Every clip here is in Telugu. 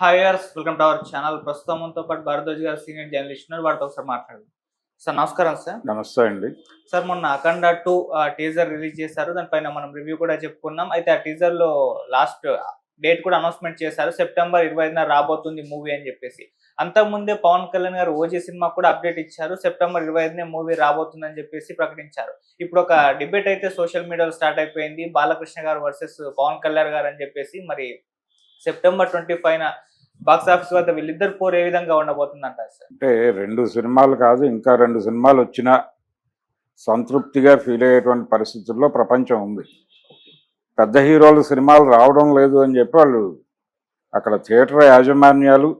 Hi guys welcome to our channel ప్రస్తుతం మనతో పాటు భారద్వాజ్ గారు సీనియర్ జర్నలిస్ట్ ఉన్నారు. వాటితో ఒకసారి మాట్లాడదాం. సార్ నమస్కారం సార్ నమస్తే అండి. సార్ మొన్న అఖండ టూ టీజర్ రిలీజ్ చేశారు. దానిపైన మనం రివ్యూ కూడా చెప్పుకున్నాం. అయితే ఆ టీజర్లో లాస్ట్ డేట్ కూడా అనౌన్స్మెంట్ చేశారు. సెప్టెంబర్ ఇరవై ఐదున రాబోతుంది మూవీ అని చెప్పేసి. అంతకుముందే పవన్ కళ్యాణ్ గారు ఓజీ సినిమా కూడా అప్డేట్ ఇచ్చారు. సెప్టెంబర్ ఇరవై ఐదునే మూవీ రాబోతుందని చెప్పేసి ప్రకటించారు. ఇప్పుడు ఒక డిబేట్ అయితే సోషల్ మీడియాలో స్టార్ట్ అయిపోయింది. బాలకృష్ణ గారు వర్సెస్ పవన్ కళ్యాణ్ గారు అని చెప్పేసి. మరి September twenty five box office వద్ద వీళ్ళిద్దరు పోరు ఏ విధంగా ఉండబోతుంది అంటారు సార్? అంటే రెండు సినిమాలు కాదు ఇంకా రెండు సినిమాలు వచ్చినా సంతృప్తిగా ఫీల్ అయ్యేటువంటి పరిస్థితుల్లో ప్రపంచం ఉంది. పెద్ద హీరోలు సినిమాలు రావడం లేదు అని చెప్పి వాళ్ళు అక్కడ థియేటర్ యాజమాన్యాలు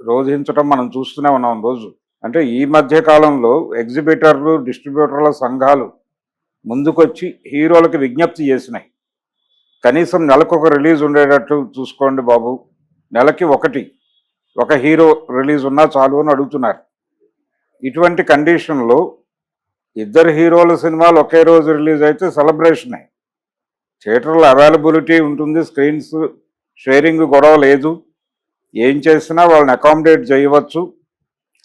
రోధించడం మనం చూస్తూనే ఉన్నాం రోజు. అంటే ఈ మధ్య కాలంలో ఎగ్జిబిటర్లు డిస్ట్రిబ్యూటర్ల సంఘాలు ముందుకొచ్చి హీరోలకు విజ్ఞప్తి చేసినాయి. కనీసం నెలకు ఒక రిలీజ్ ఉండేటట్టు చూసుకోండి బాబు నెలకి ఒకటి ఒక హీరో రిలీజ్ ఉన్నా చాలు అని అడుగుతున్నారు. ఇటువంటి కండిషన్లో ఇద్దరు హీరోల సినిమాలు ఒకే రోజు రిలీజ్ అయితే సెలబ్రేషనే. థియేటర్లో అవైలబిలిటీ ఉంటుంది స్క్రీన్స్ షేరింగ్ గొడవ లేదు. ఏం చేసినా వాళ్ళని అకామిడేట్ చేయవచ్చు.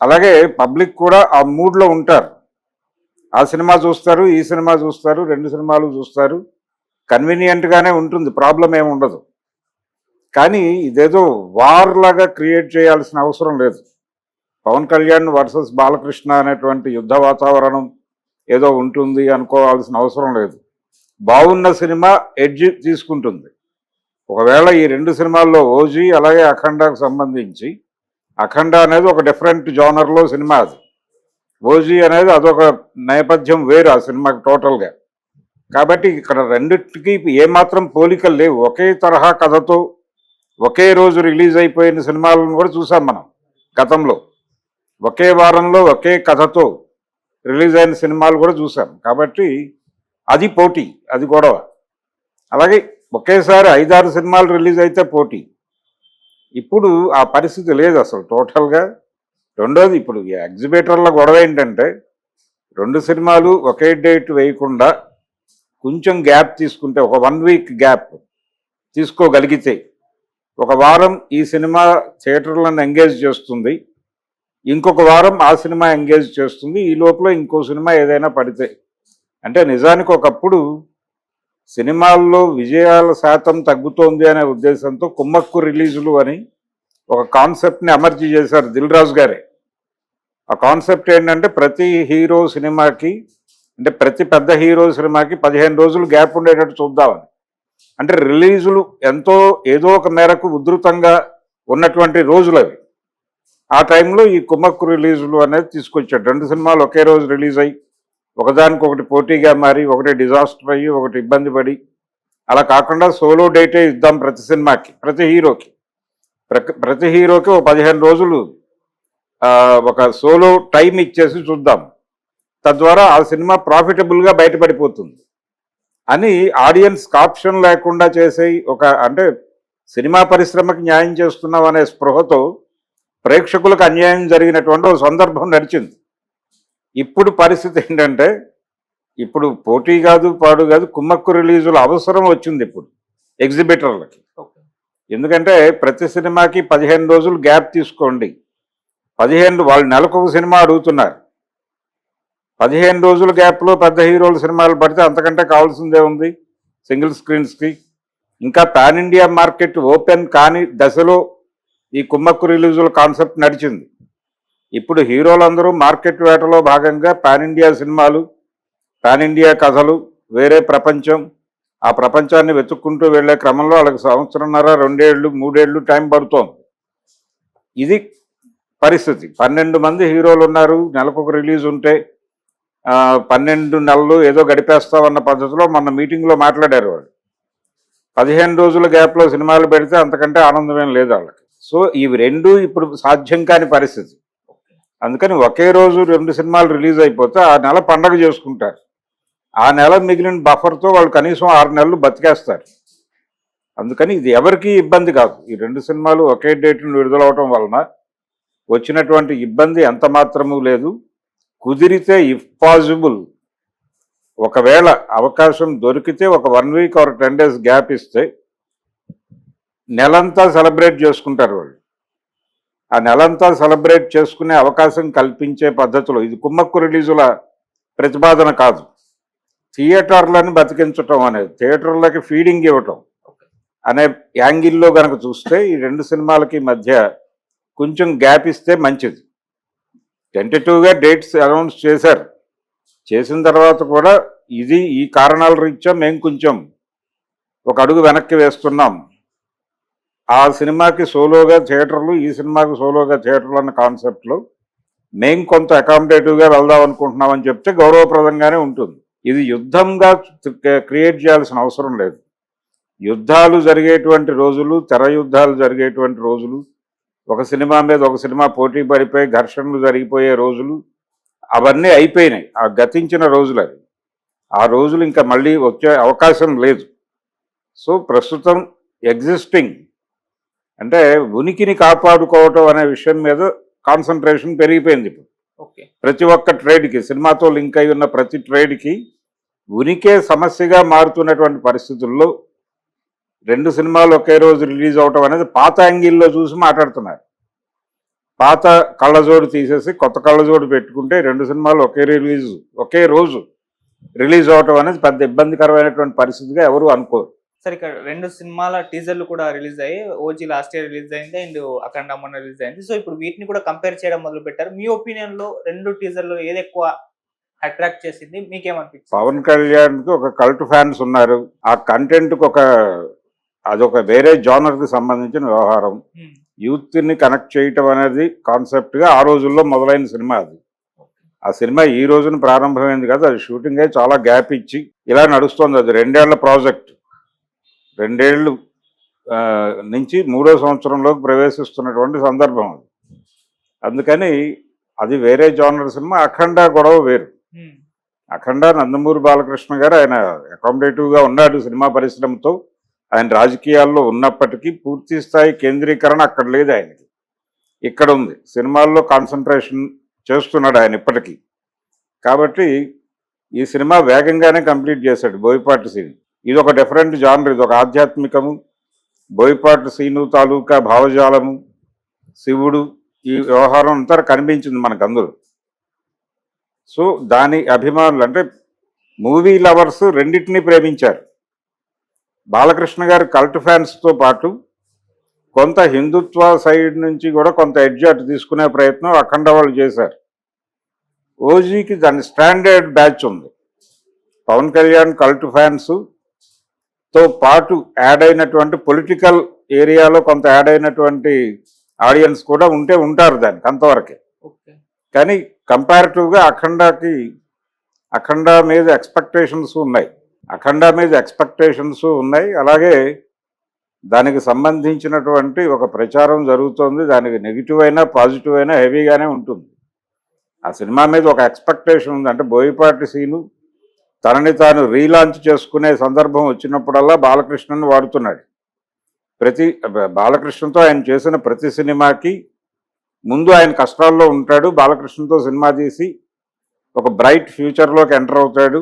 అలాగే పబ్లిక్ కూడా ఆ మూడ్లో ఉంటారు. ఆ సినిమా చూస్తారు ఈ సినిమా చూస్తారు రెండు సినిమాలు చూస్తారు. కన్వీనియంట్గానే ఉంటుంది ప్రాబ్లం ఏమి ఉండదు. కానీ ఇదేదో వార్ లాగా క్రియేట్ చేయాల్సిన అవసరం లేదు. పవన్ కళ్యాణ్ వర్సెస్ బాలకృష్ణ అనేటువంటి యుద్ధ వాతావరణం ఏదో ఉంటుంది అనుకోవాల్సిన అవసరం లేదు. బాగున్న సినిమా ఎడ్జ్ తీసుకుంటుంది. ఒకవేళ ఈ రెండు సినిమాల్లో ఓజీ అలాగే అఖండకు సంబంధించి అఖండ అనేది ఒక డిఫరెంట్ జోనర్లో సినిమా అది. ఓజీ అనేది అదొక నేపథ్యం వేరు ఆ సినిమాకి టోటల్గా. కాబట్టి ఇక్కడ రెండిటికి ఏమాత్రం పోలికలు లేవు. ఒకే తరహా కథతో ఒకే రోజు రిలీజ్ అయిపోయిన సినిమాలను కూడా చూసాం మనం గతంలో. ఒకే వారంలో ఒకే కథతో రిలీజ్ అయిన సినిమాలు కూడా చూసాం. కాబట్టి అది పోటీ అది గొడవ. అలాగే ఒకేసారి ఐదారు సినిమాలు రిలీజ్ అయితే పోటీ. ఇప్పుడు ఆ పరిస్థితి లేదు అసలు టోటల్గా. రెండోది ఇప్పుడు ఎగ్జిబిటర్ల గొడవ ఏంటంటే రెండు సినిమాలు ఒకే డేట్ వేయకుండా కొంచెం గ్యాప్ తీసుకుంటే ఒక వన్ వీక్ గ్యాప్ తీసుకోగలిగితే ఒక వారం ఈ సినిమా థియేటర్లను ఎంగేజ్ చేస్తుంది. ఇంకొక వారం ఆ సినిమా ఎంగేజ్ చేస్తుంది. ఈ లోపల ఇంకో సినిమా ఏదైనా పడితే. అంటే నిజానికి ఒకప్పుడు సినిమాల్లో విజయాల శాతం తగ్గుతోంది అనే ఉద్దేశంతో కుమ్మక్కు రిలీజులు అని ఒక కాన్సెప్ట్ని అమర్చి చేశారు దిల్ రాజు గారే. ఆ కాన్సెప్ట్ ఏంటంటే ప్రతి హీరో సినిమాకి అంటే ప్రతి పెద్ద హీరో సినిమాకి పదిహేను రోజులు గ్యాప్ ఉండేటట్టు చూద్దామని. అంటే రిలీజులు ఎంతో ఏదో ఒక మేరకు ఉధృతంగా ఉన్నటువంటి రోజులు అవి. ఆ టైంలో ఈ కుమ్మక్కు రిలీజులు అనేది తీసుకొచ్చాడు రెండు సినిమాలు ఒకే రోజు రిలీజ్ అయ్యి ఒకదానికొకటి పోటీగా మారి ఒకటి డిజాస్టర్ అయ్యి ఒకటి ఇబ్బంది పడి అలా కాకుండా సోలో డేటే ఇద్దాం ప్రతి సినిమాకి ప్రతి హీరోకి. ప్రతి హీరోకి ఒక పదిహేను రోజులు ఒక సోలో టైం ఇచ్చేసి చూద్దాం. తద్వారా ఆ సినిమా ప్రాఫిటబుల్గా బయటపడిపోతుంది. అని ఆడియన్స్కి ఆప్షన్ లేకుండా చేసే ఒక అంటే సినిమా పరిశ్రమకి న్యాయం చేస్తున్నాం అనే స్పృహతో ప్రేక్షకులకు అన్యాయం జరిగినటువంటి ఒక సందర్భం నడిచింది. ఇప్పుడు పరిస్థితి ఏంటంటే ఇప్పుడు పోటీ కాదు పాడు కాదు కుమ్మక్కు రిలీజుల అవసరం వచ్చింది ఇప్పుడు ఎగ్జిబిటర్లకి. ఎందుకంటే ప్రతి సినిమాకి పదిహేను రోజులు గ్యాప్ తీసుకోండి. పదిహేను వాళ్ళు నెలకు ఒక సినిమా అడుగుతున్నారు. పదిహేను రోజుల గ్యాప్లో పెద్ద హీరోల సినిమాలు పడితే అంతకంటే కావాల్సిందే ఉంది సింగిల్ స్క్రీన్స్కి. ఇంకా పాన్ ఇండియా మార్కెట్ ఓపెన్ కాని దశలో ఈ కుమ్మక్కు రిలీజుల కాన్సెప్ట్ నడిచింది. ఇప్పుడు హీరోలందరూ మార్కెట్ వేటలో భాగంగా పాన్ ఇండియా సినిమాలు పాన్ ఇండియా కథలు వేరే ప్రపంచం ఆ ప్రపంచాన్ని వెతుక్కుంటూ వెళ్ళే క్రమంలో వాళ్ళకి సంవత్సరంన్నర రెండేళ్ళు మూడేళ్ళు టైం పడుతోంది. ఇది పరిస్థితి. పన్నెండు మంది హీరోలు ఉన్నారు నెలకొక రిలీజ్ ఉంటే పన్నెండు నెలలు ఏదో గడిపేస్తామన్న పద్ధతిలో మొన్న మీటింగ్లో మాట్లాడారు వాళ్ళు. పదిహేను రోజుల గ్యాప్లో సినిమాలు పెడితే అంతకంటే ఆనందమేం లేదు వాళ్ళకి. సో ఇవి రెండు ఇప్పుడు సాధ్యం కాని పరిస్థితి. అందుకని ఒకే రోజు రెండు సినిమాలు రిలీజ్ అయిపోతే ఆ నెల పండగ చేసుకుంటారు. ఆ నెల మిగిలిన బఫర్తో వాళ్ళు కనీసం ఆరు నెలలు బతికేస్తారు. అందుకని ఇది ఎవరికీ ఇబ్బంది కాదు. ఈ రెండు సినిమాలు ఒకే డేట్ను విడుదలవటం వలన వచ్చినటువంటి ఇబ్బంది ఎంత మాత్రము లేదు. కుదిరితే ఇఫ్ పాసిబుల్ ఒకవేళ అవకాశం దొరికితే ఒక one week or ten days gap ఇస్తే నెలంతా సెలబ్రేట్ చేసుకుంటారు వాళ్ళు. ఆ నెలంతా సెలబ్రేట్ చేసుకునే అవకాశం కల్పించే పద్ధతిలో ఇది కుమ్మక్కు రిలీజుల ప్రతిపాదన కాదు. థియేటర్లను బతికించటం అనేది థియేటర్లకి ఫీడింగ్ ఇవ్వటం అనే యాంగిల్లో గనక చూస్తే ఈ రెండు సినిమాలకి మధ్య కొంచెం గ్యాప్ ఇస్తే మంచిది. టెంటేటివ్గా డేట్స్ అనౌన్స్ చేశారు. చేసిన తర్వాత కూడా ఇది ఈ కారణాల రీత్యా మేము కొంచెం ఒక అడుగు వెనక్కి వేస్తున్నాం. ఆ సినిమాకి సోలోగా థియేటర్లు ఈ సినిమాకి సోలోగా థియేటర్లు అన్న కాన్సెప్ట్లో మేము కొంత అకామిడేటివ్గా వెళ్దాం అనుకుంటున్నామని చెప్తే గౌరవప్రదంగానే ఉంటుంది. ఇది యుద్ధంగా క్రియేట్ చేయాల్సిన అవసరం లేదు. యుద్ధాలు జరిగేటువంటి రోజులు తెర యుద్ధాలు జరిగేటువంటి రోజులు ఒక సినిమా మీద ఒక సినిమా పోటీ పడిపోయి ఘర్షణలు జరిగిపోయే రోజులు అవన్నీ అయిపోయినాయి. ఆ గతించిన రోజులు అవి. ఆ రోజులు ఇంకా మళ్ళీ వచ్చే అవకాశం లేదు. సో ప్రస్తుతం ఎగ్జిస్టింగ్ అంటే ఉనికిని కాపాడుకోవటం అనే విషయం మీద కాన్సన్ట్రేషన్ పెరిగిపోయింది ఇప్పుడు. ఓకే. ప్రతి ఒక్క ట్రేడ్కి సినిమాతో లింక్ అయి ఉన్న ప్రతి ట్రేడ్కి ఉనికే సమస్యగా మారుతున్నటువంటి పరిస్థితుల్లో రెండు సినిమాలు ఒకే రోజు రిలీజ్ అవటం అనేది పాత యాంగిల్లో చూసి మాట్లాడుతున్నారు. పాత కళ్ళజోడు తీసేసి కొత్త కళ్ళజోడు పెట్టుకుంటే రెండు సినిమాలు ఒకే రిలీజ్ ఒకే రోజు రిలీజ్ అవటం అనేది పెద్ద ఇబ్బందికరమైనటువంటి పరిస్థితిగా ఎవరు అనుకోరు. సరే ఇక్కడ రెండు సినిమాల టీజర్లు కూడా రిలీజ్ అయ్యి ఓజీ లాస్ట్ ఇయర్ రిలీజ్ అయింది అండ్ అఖండ మొన్న రిలీజ్ అయింది. సో ఇప్పుడు వీటిని కూడా కంపేర్ చేయడం మొదలు పెట్టారు మీ ఒపీనియన్లో రెండు టీజర్లు ఏది ఎక్కువ అట్రాక్ట్ చేసింది? మీకేమనిపించింది పవన్ కళ్యాణ్కి ఒక కల్ట్ ఫ్యాన్స్ ఉన్నారు. ఆ కంటెంట్కి ఒక అదొక వేరే జానర్కి సంబంధించిన వ్యవహారం. యూత్ని కనెక్ట్ చేయటం అనేది కాన్సెప్ట్గా ఆ రోజుల్లో మొదలైన సినిమా అది. ఆ సినిమా ఈ రోజున ప్రారంభమైంది కదా అది షూటింగ్ అయి చాలా గ్యాప్ ఇచ్చి ఇలా నడుస్తుంది. అది రెండేళ్ళ ప్రాజెక్ట్. రెండేళ్ళు నుంచి మూడో సంవత్సరంలోకి ప్రవేశిస్తున్నటువంటి సందర్భం అది. అందుకని అది వేరే జానర్ సినిమా అఖండ గొడవ వేరు. అఖండ నందమూరి బాలకృష్ణ గారు ఆయన అకామిడేటివ్గా ఉన్నాడు సినిమా పరిశ్రమతో. ఆయన రాజకీయాల్లో ఉన్నప్పటికీ పూర్తి స్థాయి కేంద్రీకరణ అక్కడ లేదు ఆయనకి. ఇక్కడ ఉంది. సినిమాల్లో కాన్సన్ట్రేషన్ చేస్తున్నాడు ఆయన ఇప్పటికీ. కాబట్టి ఈ సినిమా వేగంగానే కంప్లీట్ చేశాడు బోయపాటి సీన్. ఇది ఒక డిఫరెంట్ జానర్ ఇది ఒక ఆధ్యాత్మికము. బోయపాటి సీను తాలూకా భావజాలము శివుడు ఈ వ్యవహారం అంతా కనిపించింది మనకు అందులో. సో దాని అభిమానులు అంటే మూవీ లవర్స్ రెండింటినీ ప్రేమించారు. బాలకృష్ణ గారి కల్ట్ ఫ్యాన్స్తో పాటు కొంత హిందుత్వ సైడ్ నుంచి కూడా కొంత ఎడ్జ్ అటు తీసుకునే ప్రయత్నం అఖండ వాళ్ళు చేశారు. ఓజీకి దాని స్టాండర్డ్ బ్యాచ్ ఉంది. పవన్ కళ్యాణ్ కల్ట్ ఫ్యాన్స్తో పాటు యాడ్ అయినటువంటి పొలిటికల్ ఏరియాలో కొంత యాడ్ అయినటువంటి ఆడియన్స్ కూడా ఉంటే ఉంటారు దానికి అంతవరకే. కానీ కంపారిటివ్గా అఖండాకి అఖండ మీద ఎక్స్పెక్టేషన్స్ ఉన్నాయి. అఖండ మీద ఎక్స్పెక్టేషన్స్ ఉన్నాయి. అలాగే దానికి సంబంధించినటువంటి ఒక ప్రచారం జరుగుతోంది. దానికి నెగిటివ్ అయినా పాజిటివ్ అయినా హెవీగానే ఉంటుంది. ఆ సినిమా మీద ఒక ఎక్స్పెక్టేషన్ ఉంది. అంటే బోయపాటి సీను తనని తాను రీలాంచ్ చేసుకునే సందర్భం వచ్చినప్పుడల్లా బాలకృష్ణను వాడుతున్నాడు. ప్రతి బాలకృష్ణతో ఆయన చేసిన ప్రతి సినిమాకి ముందు ఆయన కష్టాల్లో ఉంటాడు. బాలకృష్ణతో సినిమా తీసి ఒక బ్రైట్ ఫ్యూచర్లోకి ఎంటర్ అవుతాడు.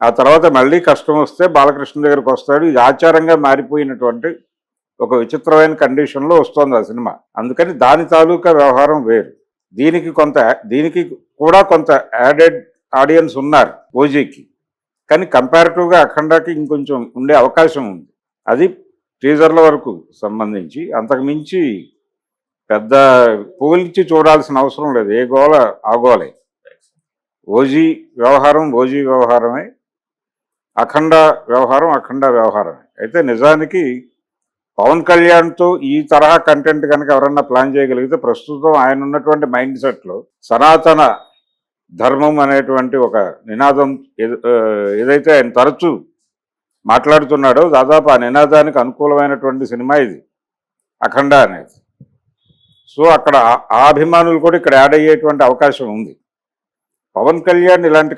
ఆ తర్వాత మళ్ళీ కష్టం వస్తే బాలకృష్ణ దగ్గరికి వస్తాడు. ఇది ఆచారంగా మారిపోయినటువంటి ఒక విచిత్రమైన కండిషన్లో వస్తుంది ఆ సినిమా. అందుకని దాని తాలూకా వ్యవహారం వేరు. దీనికి కొంత దీనికి కూడా కొంత యాడెడ్ ఆడియన్స్ ఉన్నారు ఓజీకి. కానీ కంపారిటివ్గా అఖండాకి ఇంకొంచెం ఉండే అవకాశం ఉంది. అది టీజర్ల వరకు సంబంధించి. అంతకుమించి పెద్ద పోల్చి చూడాల్సిన అవసరం లేదు. ఏ గోల ఆ గోలే ఓజీ వ్యవహారం ఓజీ వ్యవహారమే అఖండ వ్యవహారం అఖండ వ్యవహారం. అయితే నిజానికి పవన్ కళ్యాణ్తో ఈ తరహా కంటెంట్ కనుక ఎవరన్నా ప్లాన్ చేయగలిగితే ప్రస్తుతం ఆయన ఉన్నటువంటి మైండ్ సెట్లో సనాతన ధర్మం అనేటువంటి ఒక నినాదం ఏదైతే ఆయన తరచూ మాట్లాడుతున్నాడో దాదాపు ఆ నినాదానికి అనుకూలమైనటువంటి సినిమా ఇది అఖండ అనేది. సో అక్కడ ఆ- అభిమానులు కూడా ఇక్కడ యాడ్ అయ్యేటువంటి అవకాశం ఉంది. పవన్ కళ్యాణ్ ఇలాంటి